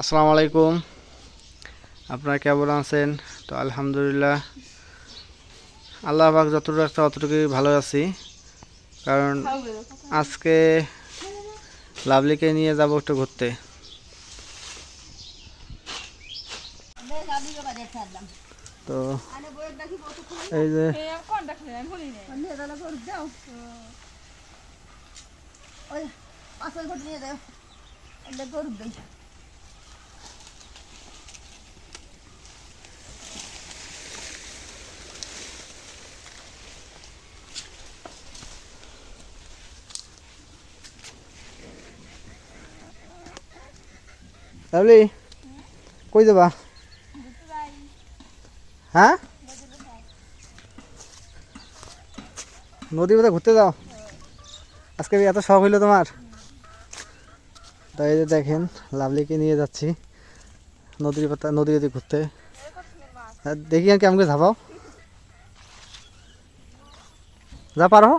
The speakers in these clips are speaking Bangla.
আসসালামু আলাইকুম। আপনারা কেমন আছেন? তো আলহামদুলিল্লাহ। আল্লাহ পাক যতটুকু রাখছে অতটুকুই ভালো আছি। কারণ আজকে লাভলিকে নিয়ে যাব একটু ঘুরতে। তো এই যে লাভলি কই যাবা? হ্যাঁ? নদী বোধহয় ঘুরতে যাও। আজকে এত শখ হইল তোমার। তাই যে দেখেন, লাভলিকে নিয়ে যাচ্ছি নদীর পাতা নদী নদী ঘুরতে। দেখি আর কেমন করে ঝাপাও যা পারো।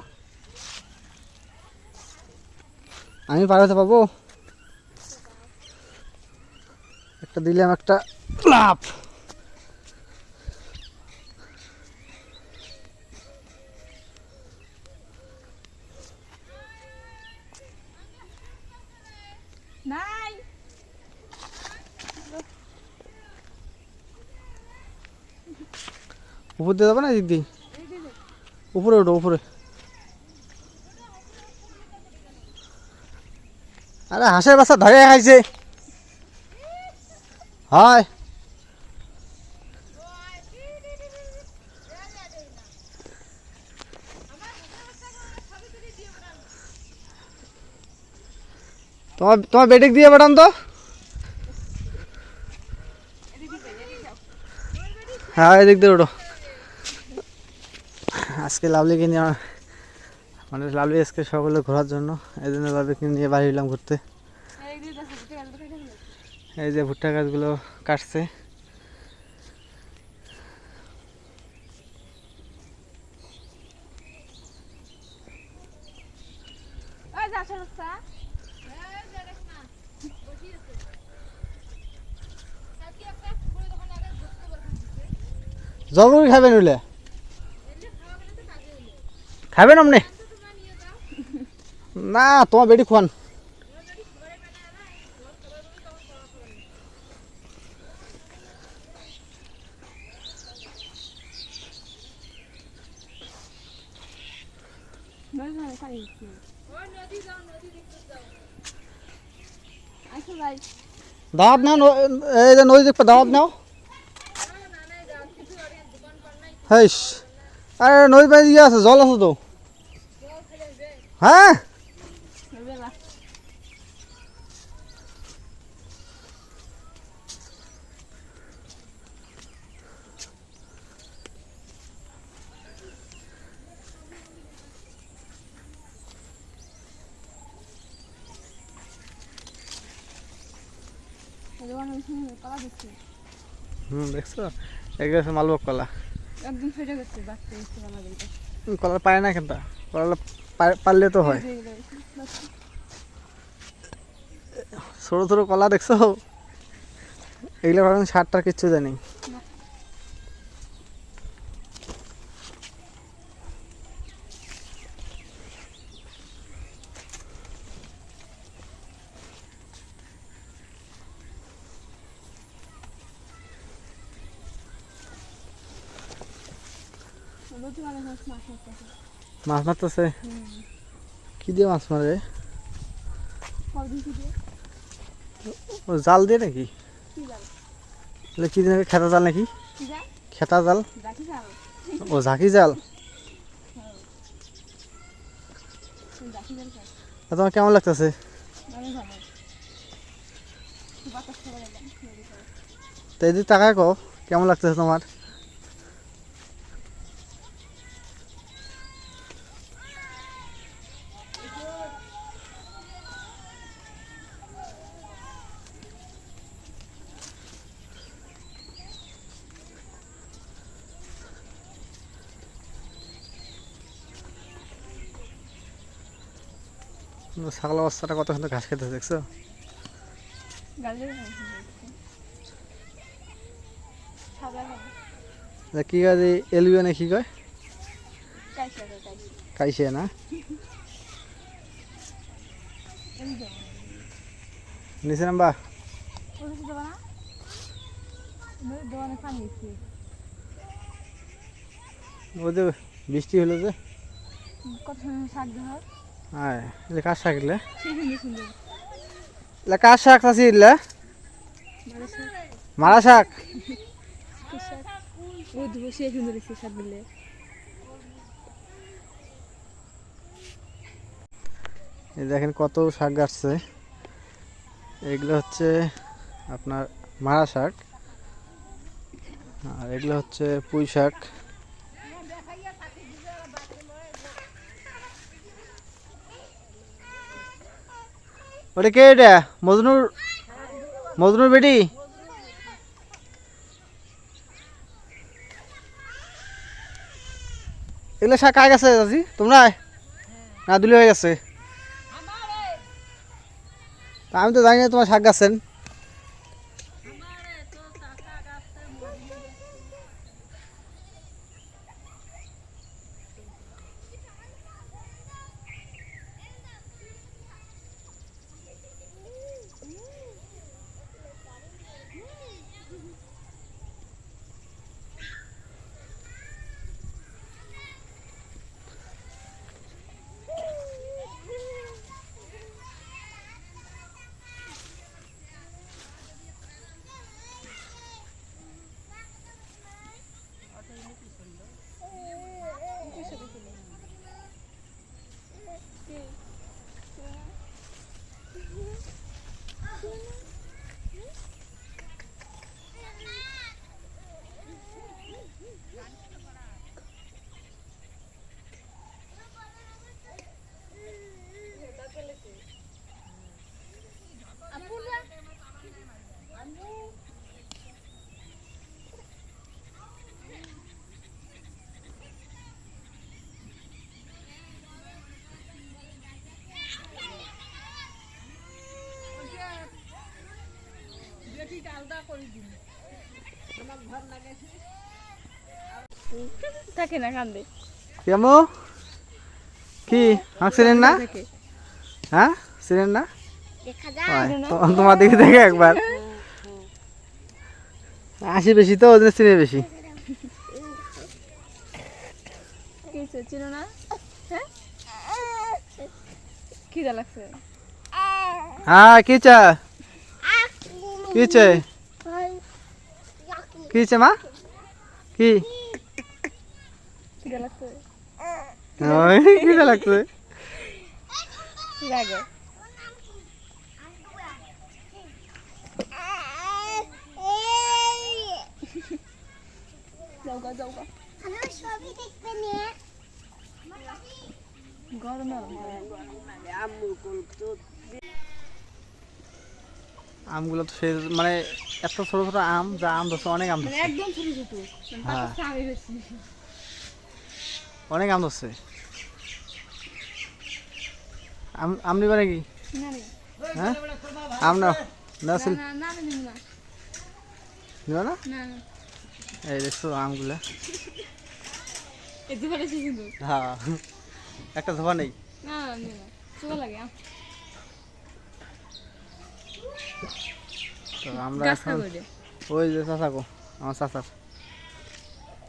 আমি পার হতে পারব। একটা দিলাম একটা লাভ উপর দিয়ে যাবে না দিদি উপরে ওঠো উপরে। আরে হাঁসের বাচ্চা ধরে খাইছে। হয় তোমার তোমার বেডিক দিয়ে পাঠান তো। হ্যাঁ এদিক দিয়ে ওঠো। আজকে লাভলিকে নিয়ে আমার- মানে লাভলি আজকে সকলে ঘোরার জন্য এই জন্য লাভলিকে নিয়ে বাড়ি এলাম ঘুরতে। এই যে ভুট্টা গাছগুলো কাটছে। সরসা জবরি খাবেন নইলে? খাবেন আপনি না তোমার বেটি খান আচ্ছা ভাই দাওয়াত নাও এই যে নদী দেখবে দাওয়াত নাও। হ্যাঁ আরে নদী পানি আছে? জল আছে তো। হ্যাঁ বেলা কলা দিচ্ছি হুম দেখছ? কলা। একদম ফেটে গেছে বাচ্চা দিচ্ছে কলা দিতে হুম, কলা পায় না কলা পারলে তো হয়। ছোটো ছোটো কলা দেখছ? এগুলো কারণ সারটার কিচ্ছু জানি নদী মানে মাছ মারতেছে? কি দিয়ে মাছ মারে? জাল দিয়ে নাকি? কি দিয়ে খেতা জাল নাকি? খেতা জাল? ও, ঝাঁকি জাল? তোমার কেমন লাগতেছে? আমি ভালো বাতাস খাবার একদম নদী খাবার তো এদিক টাকা কো কেমন লাগতেছে তোমার? ছাগল বাচ্চাটা কত সুন্দর ঘাস খেতে দেখছ? কি কাজে এলবিও না কি কয়? কাইছে খাইছে না? নিচে নাম্বা। বৃষ্টি হলো যে। কত শাক দেওয়া কি শাক ও দেবো সেই সুন্দর এসে শাক দিলে এই দেখেন কত শাক গাছছে। এগুলো হচ্ছে আপনার মারা শাক। আর এগুলো হচ্ছে পুঁই শাক। ওটা কে এটা? মজনুর? মজনুর বেটি? এগুলো শাক কায় গেছে দাদি তোমরা? না, দুলি হয়ে গেছে। আমি তো জানি না তোমার শাক গাছেন। থাকে না কান্দে। কেমন কি? চিনেন না? হ্যাঁ? চিনেন না? দেখা তোমার দিকে দেখে একবার। আসি বেশি তো ওদের চিনে বেশি। হ্যাঁ? হ্যাঁ কি চা কি চে কি চে মা কি লাগছে ওই, খিদে লাগছে কি লাগে যাও গা যাও গা গরম আমগুলো তো সে মানে এত ছোট ছোট আম যা আম ধরছে অনেক আম মানে একদম ছোট ছোট। হ্যাঁ। আমি বেশি অনেক আম ধরছে। আম আম নিবা নাকি? হ্যাঁ? আম না না নিবা না? এই দেখছ আমগুলা। হ্যাঁ। একটা ধোয়া নেই। না লাগে। তো আমরা এখন ওই যে চাচাকো আমার চাচার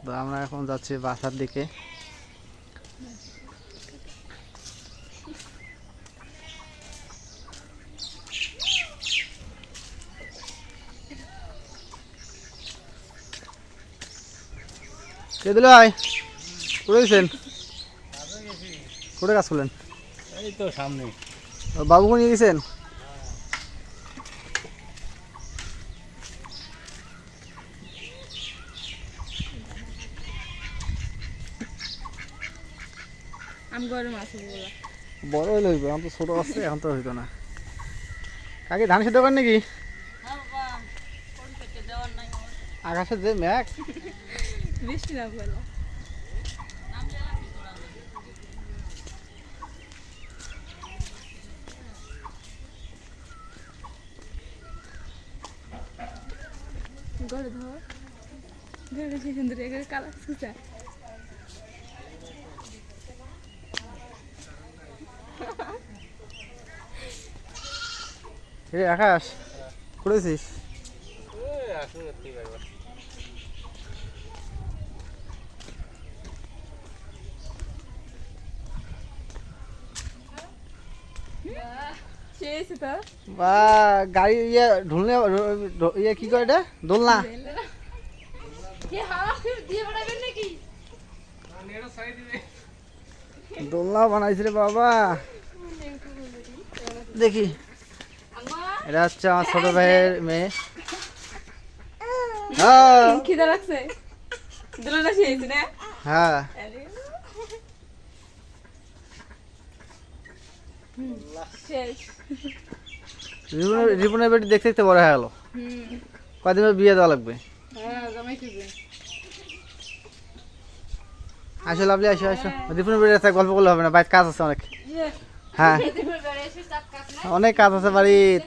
তো আমরা এখন যাচ্ছি বাসার দিকে। কে দিল ভাই? কোথায় গেছেন? কোথায় কাজ করলেন? এই তো সামনে। ও বাবুকে নিয়ে গেছেন? বড় হইলে হইব এখন তো ছোট আছে এখন তো হইতো না। কাকি ধান সেদ্ধ করেন নাকি? আকাশের যে ম্যাক বৃষ্টি না বলা। ঘরে ধর। সে সুন্দর কালা সুতা রে আকাশ করেছিস বা, গাড়ি ইয়ে ঢুলনে ইয়ে কি করে এটা? দোলনা। দোলনা বানাইছে রে বাবা। দেখি। এটা হচ্ছে আমার ছোট ভাইয়ের মেয়ে। হ্যাঁ। খিদা লাগছে? দুলাটা সে হ্যাঁ। রিপনের বেটি দেখতে দেখতে বড় হয়ে গেল। কদিন বিয়ে দেওয়া লাগবে? হ্যাঁ আসো লাভলি আসো আসো। রিপনের বেটির সাথে গল্প করলে হবে না বাইরে কাজ আছে অনেক। হ্যাঁ। অনেক কাজ আছে বাড়ির।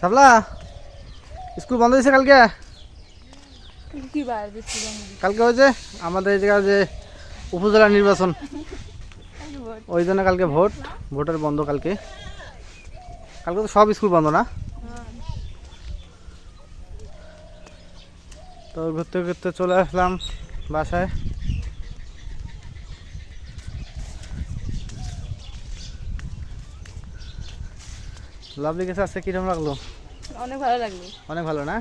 সাবলা, স্কুল বন্ধ হয়েছে কালকে? কালকে হয়েছে? আমাদের এই জায়গায় যে উপজেলা নির্বাচন, ওই জন্য কালকে ভোট, ভোটের বন্ধ কালকে। কালকে তো সব স্কুল বন্ধ না? তো ঘুরতে ঘুরতে চলে আসলাম বাসায়। লাভলি গেছে আজকে কীরকম লাগল? অনেক ভালো লাগল। অনেক ভালো না?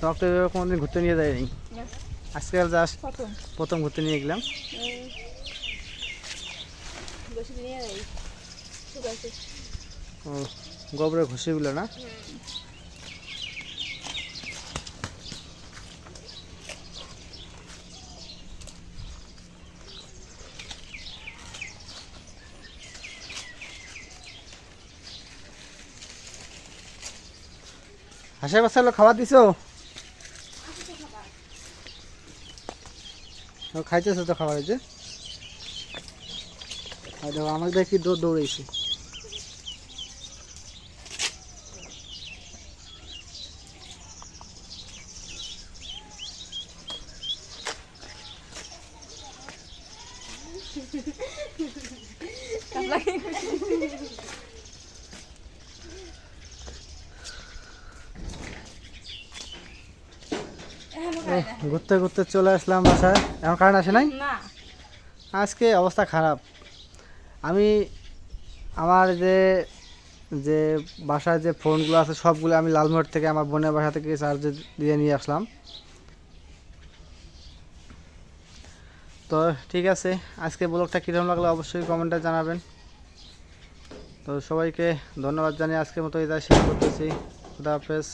তোমাকে তো কোনোদিন ঘুরতে নিয়ে যায়নি? আজকে জাস্ট প্রথম। ঘুরতে নিয়ে গেলাম। ও গোবরের ঘুষিগুলো না? হাসে বাসা খাবার দিছো? ও তো খাবার হয়েছে আর দেখো আমাকে দেখি দৌড় দৌড়েছি ঘুরতে ঘুরতে চলে আসলাম বাসায়। এখন কারেন্ট আসে নাই? না। আজকে অবস্থা খারাপ। আমি আমার যে যে বাসায় যে ফোনগুলো আছে সবগুলো আমি লালমোহর থেকে আমার বোনের বাসা থেকে চার্জে দিয়ে নিয়ে আসলাম। তো ঠিক আছে আজকে ব্লগটা কীরকম লাগল অবশ্যই কমেন্টে জানাবেন। তো সবাইকে ধন্যবাদ জানিয়ে আজকের মতো এটা শেষ করতেছি। খুদা হাফেজ।